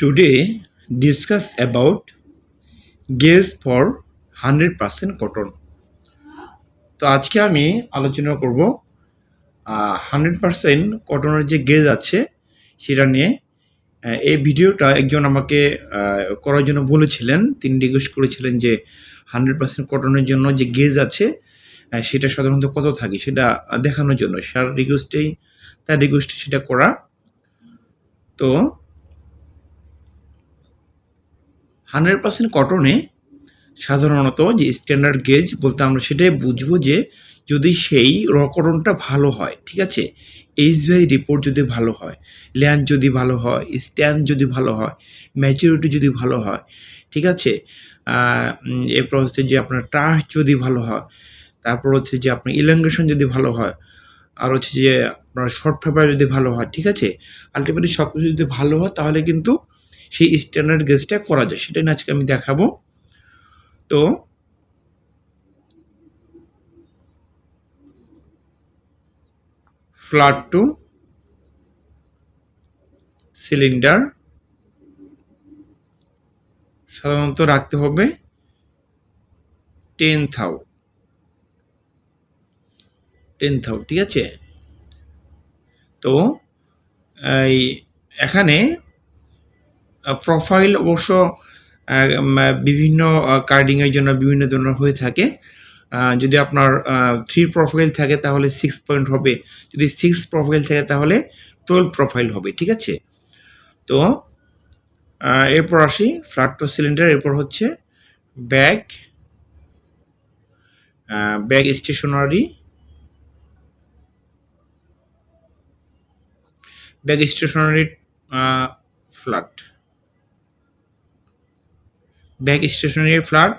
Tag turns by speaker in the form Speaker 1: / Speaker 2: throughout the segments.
Speaker 1: Today discuss about gauge for 100% cotton. তো আজকে আমি আলোচনা করব হান্ড্রেড পারসেন্ট কটনের যে গেজ আছে, সেটা নিয়ে। এই ভিডিওটা একজন আমাকে করার জন্য বলেছিলেন, তিনি রিকোয়েস্ট করেছিলেন যে হান্ড্রেড পার্সেন্ট কটনের জন্য যে গেজ আছে সেটা সাধারণত কত থাকে, সেটা দেখানোর জন্য। সার রিকোয়েস্টেই তার রিকোয়েস্টে সেটা করা। তো হান্ড্রেড পার্সেন্ট কটনে সাধারণত যে স্ট্যান্ডার্ড গেজ বলতে আমরা সেটাই বুঝব যে যদি সেই রকরণটা ভালো হয়, ঠিক আছে? এইচ বাই রিপোর্ট যদি ভালো হয় ল্যান্ড যদি ভালো হয় স্ট্যান্ড যদি ভালো হয় ম্যাচুরিটি যদি ভালো হয়, ঠিক আছে? এরপর হচ্ছে যে আপনার ট্রাস্ট যদি ভালো হয়, তারপর হচ্ছে যে আপনার ইলাঙ্গেশন যদি ভালো হয়, আর হচ্ছে যে আপনার শর্ট পেপার যদি ভালো হয়, ঠিক আছে? আলটিমেটলি সব কিছু যদি ভালো হয়, তাহলে কিন্তু সেই স্ট্যান্ডার্ড গেজটা করা যায়, সেটাই আজকে আমি দেখাবো। তো ফ্লাড টু সিলিন্ডার সাধারণত রাখতে হবে টেন থাউ টেন থাউ ঠিক আছে? তো, এই, এখানে প্রোফাইল অবশ্য বিভিন্ন কার্ডিংয়ের জন্য বিভিন্ন ধরনের হয়ে থাকে। যদি আপনার থ্রি প্রোফাইল থাকে তাহলে সিক্স পয়েন্ট হবে। যদি সিক্স প্রোফাইল থাকে তাহলে টুয়েলভ প্রোফাইল হবে, ঠিক আছে? তো এরপর আসি ফ্ল্যাট টু সিলিন্ডার এরপর হচ্ছে bag bag stationary bag stationary flat bag stationary flat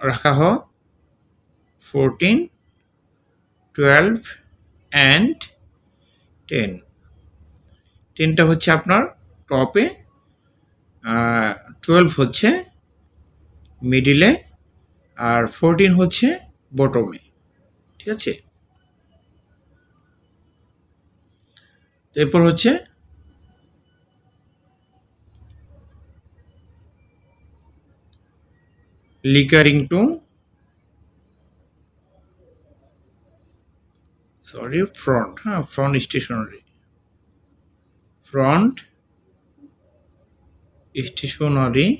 Speaker 1: রাখা হয় ফোরটিন টুয়েলভ অ্যান্ড টেন টেনটা হচ্ছে আপনার টপে টুয়েলভ হচ্ছে মিডিলে আর ফোরটিন হচ্ছে বটমে ঠিক আছে? এরপর হচ্ছে licker in to sorry front হ্যাঁ front stationary front stationary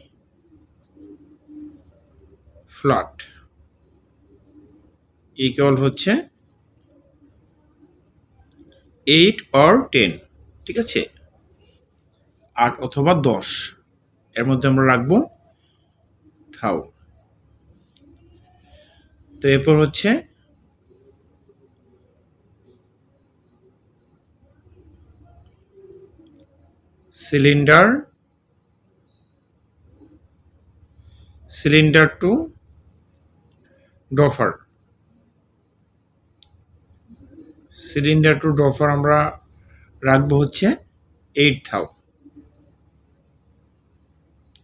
Speaker 1: flat equal হচ্ছে এইট অর টেন ঠিক আছে? আট অথবা দশ, এর মধ্যে আমরা রাখব। থাও। তো এরপর হচ্ছে cylinder cylinder to doffer. Cylinder to doffer আমরা রাখব হচ্ছে এইট থাউ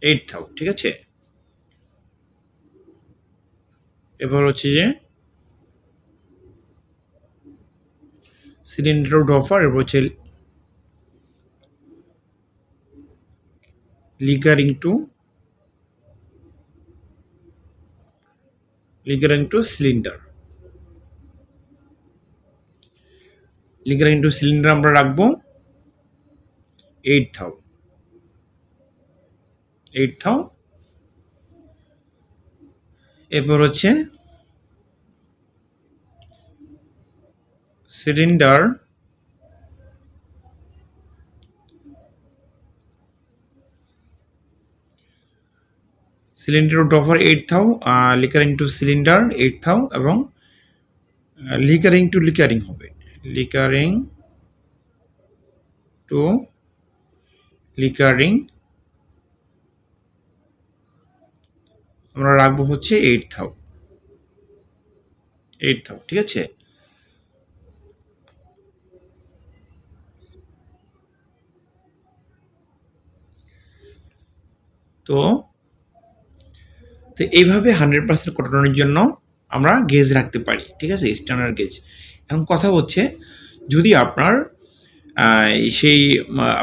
Speaker 1: এইট থাউ ঠিক আছে? এবার হচ্ছে যে সিলিন্ডার ডফার এরপর হচ্ছে licker in to licker in to cylinder. Licker in to cylinder আমরা রাখব এইট থাউ এইট থাউ এরপর হচ্ছে cylinder cylinder doffer eight thou licker in to cylinder eight thou এবং লিকারিং টু লিকারিং হবে। লিকারিং টু লিকারিং আমরা রাখব হচ্ছে এইট থাউ এইট থাউ ঠিক আছে? তো তো এইভাবে হান্ড্রেড পার্সেন্ট কটনের জন্য আমরা গেজ রাখতে পারি, ঠিক আছে? স্ট্যান্ডার্ড গেজ এখন কথা হচ্ছে, যদি আপনার সেই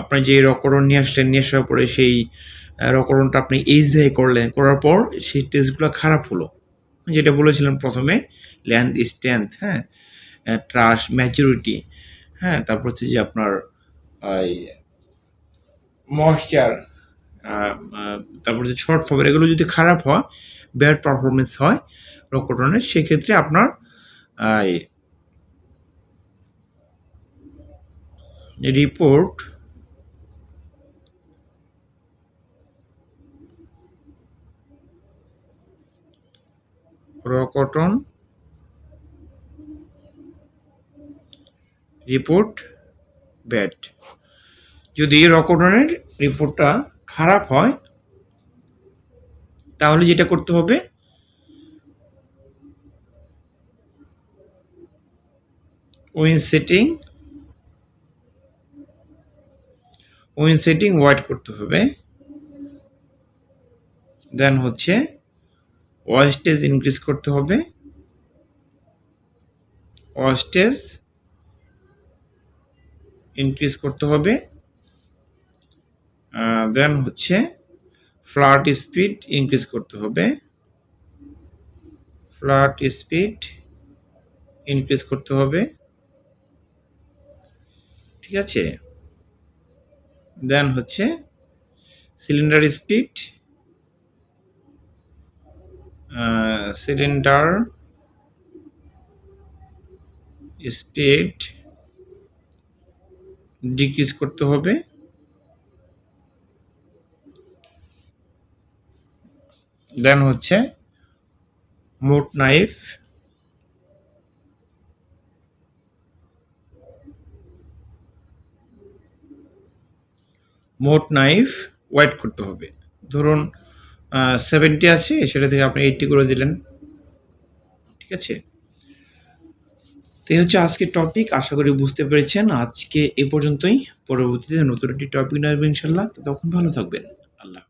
Speaker 1: আপনার যে রকরণ নিয়ে আসলেন, নিয়ে আসার পরে সেই রকরণটা আপনি এইচ ভাই করলেন, করার পর সেই টেস্টগুলো খারাপ হলো। যেটা বলেছিলাম প্রথমে ল্যান্ড স্ট্রেংথ হ্যাঁ ট্রাশ ম্যাচুরিটি হ্যাঁ তারপর হচ্ছে যে আপনার ময়শ্চার তারপর যে শর্ট খবর এগুলো যদি খারাপ হয় ব্যাড পারফরমেন্স হয় রকটনের সেক্ষেত্রে আপনার রিপোর্ট রকটন রিপোর্ট ব্যাড। যদি রকটনের রিপোর্টটা খারাপ হয়, তাহলে যেটা করতে হবে win setting win setting wide করতে হবে। দেন হচ্ছে ওয়াস্টেজ ইনক্রিজ করতে হবে। ওয়াস্টেজ ইনক্রিজ করতে হবে। দেন হচ্ছে ফ্লাট স্পিড ইনক্রিজ করতে হবে। ফ্লাট স্পিড ইনক্রিজ করতে হবে। ঠিক আছে? দেন হচ্ছে cylinder speed cylinder speed decrease করতে হবে। দেন হচ্ছে মোট নাইফ মোট নাইফ ওয়াইড করতে হবে। ধরুন সেভেন্টি আছে, সেটা থেকে আপনি এইটটি করে দিলেন। ঠিক আছে? তো এই হচ্ছে আজকের টপিক আশা করি বুঝতে পেরেছেন। আজকে এ পর্যন্তই। পরবর্তীতে নতুন একটি টপিক নেবেন ইনশাল্লাহ। তখন ভালো থাকবেন। আল্লাহ